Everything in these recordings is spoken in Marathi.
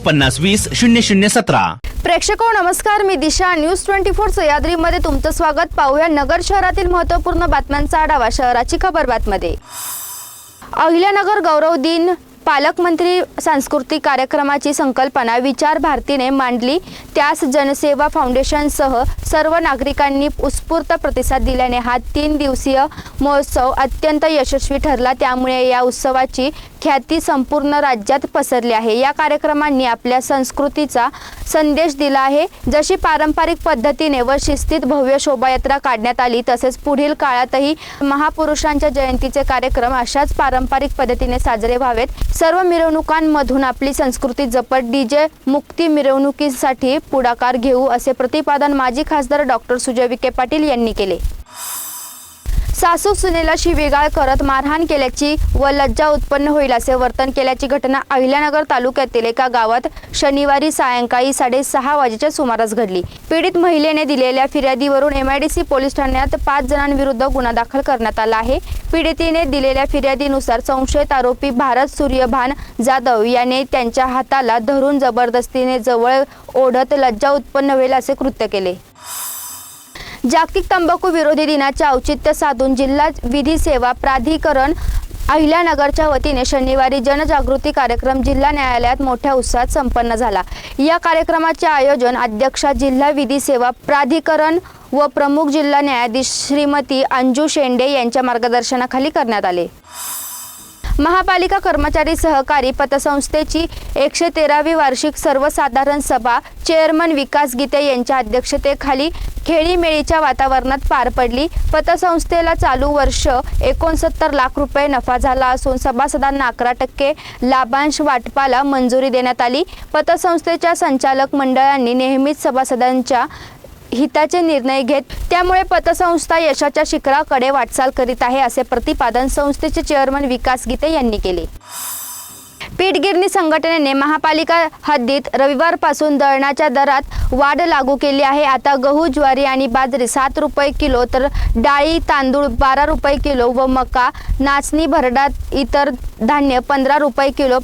पन्नास वीस शून्य शून्य सतरा. प्रेक्षको नमस्कार. मी दिशा. न्यूज ट्वेंटी फोर सह्याद्रीमध्ये तुमचं स्वागत. पाहूया नगर शहरातील महत्त्वपूर्ण बातम्यांचा आढावा शहराची खबरबातमध्ये अहिल्यानगर गौरव दिन पालकमंत्री सांस्कृतिक कार्यक्रमाची संकल्पना विचार भारतीने मांडली. त्यास जनसेवा फाउंडेशनसह सर्व नागरिकांनी उत्स्फूर्त प्रतिसाद दिल्याने हा तीन दिवसीय महोत्सव अत्यंत यशस्वी ठरला. त्यामुळे या उत्सवाची ख्याती संपूर्ण राज्यात पसरली आहे. या कार्यक्रमांनी आपल्या संस्कृतीचा संदेश दिला आहे. जशी पारंपरिक पद्धतीने व शिस्तीत भव्य शोभायात्रा काढण्यात आली तसेच पुढील काळातही महापुरुषांच्या जयंतीचे कार्यक्रम अशाच पारंपरिक पद्धतीने साजरे व्हावेत. सर्व मिरवणुकांमधून आपली संस्कृती जपत डीजे मुक्ती मिरवणुकीसाठी पुढाकार घेऊ असे प्रतिपादन माजी खासदार डॉक्टर सुजय विखे पाटील यांनी केले. सासू सुनेला शिवीगाळ करत मारहाण केल्याची व लज्जा उत्पन्न होईल असे वर्तन केल्याची घटना अहिल्यानगर तालुक्यातील एका गावात शनिवारी सायंकाळी साडेसहा वाजेच्या सुमारास घडली. पीडित महिलेने दिलेल्या फिर्यादीवरून एमआयडीसी पोलीस ठाण्यात पाच जणांविरुद्ध गुन्हा दाखल करण्यात आला आहे. पीडितीने दिलेल्या फिर्यादीनुसार संशयित आरोपी भारत सूर्यभान जाधव याने त्यांच्या हाताला धरून जबरदस्तीने जवळ ओढत लज्जा उत्पन्न होईल असे कृत्य केले. जागतिक तंबाखू विरोधी दिनाचे औचित्य साधून जिल्हा विधी सेवा प्राधिकरण अहिल्यानगरच्या वतीने शनिवारी जनजागृती कार्यक्रम जिल्हा न्यायालयात मोठ्या उत्साहात संपन्न झाला. या कार्यक्रमाचे आयोजन अध्यक्षा जिल्हा विधी सेवा प्राधिकरण व प्रमुख जिल्हा न्यायाधीश श्रीमती अंजू शेंडे यांच्या मार्गदर्शनाखाली करण्यात आले. महापालिका कर्मचारी सहकारी पतसंस्थेची एकशे तेरावी वार्षिक सर्वसाधारण सभा चेअरमन विकास गीते यांच्या अध्यक्षतेखाली खेळीमेळीच्या वातावरणात पार पडली. पतसंस्थेला चालू वर्ष एकोणसत्तर लाख रुपये नफा झाला असून सभासदांना अकरा टक्के लाभांश वाटपाला मंजुरी देण्यात आली. पतसंस्थेच्या संचालक मंडळांनी नेहमीच सभासदांच्या हिताचे निर्णय घेत त्यामुळे पतसंस्था यशाच्या शिखराकडे वाटचाल करीत आहे असे प्रतिपादन संस्थेचे चेअरमन विकास गीते यांनी केले. पीठगिरणी संघटनेने महापालिका हद्दीत रविवारपासून दळणाच्या दरात वाढ लागू केली आहे. आता गहू ज्वारी आणि बाजरी सात रुपये किलो तर डाळी तांदूळ बारा रुपये किलो व मका नाचणी भरडा इतर धान्य पंधरा रुपये किलो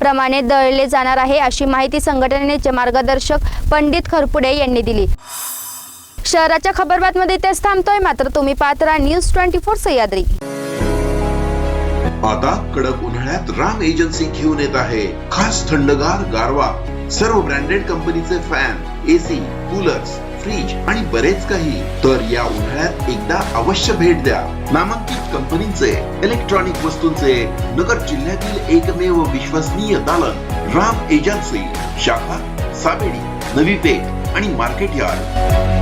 प्रमाणे दळले जाणार आहे अशी माहिती संघटनेचे मार्गदर्शक पंडित खरपुडे यांनी दिली. शहराच्या खबरबातमध्ये इथेच थांबतोय. मात्र तुम्ही पाहत राहा न्यूज ट्वेंटी फोर सह्याद्री. आता कडक उन्हाळ्यात राम एजन्सी घेऊन येत आहे. खास थंडगार गारवा. सर्व ब्रँडेड कंपनीचे फॅन एसी कूलर्स फ्रीज आणि बरेच काही. तर या उन्हाळ्यात एकदा अवश्य भेट द्या. नामांकित कंपनीचे इलेक्ट्रॉनिक वस्तूंचे नगर जिल्ह्यातील एकमेव विश्वसनीय दालन राम एजन्सी शाखा साबेडी नवी पेठ आणि मार्केट यार्ड.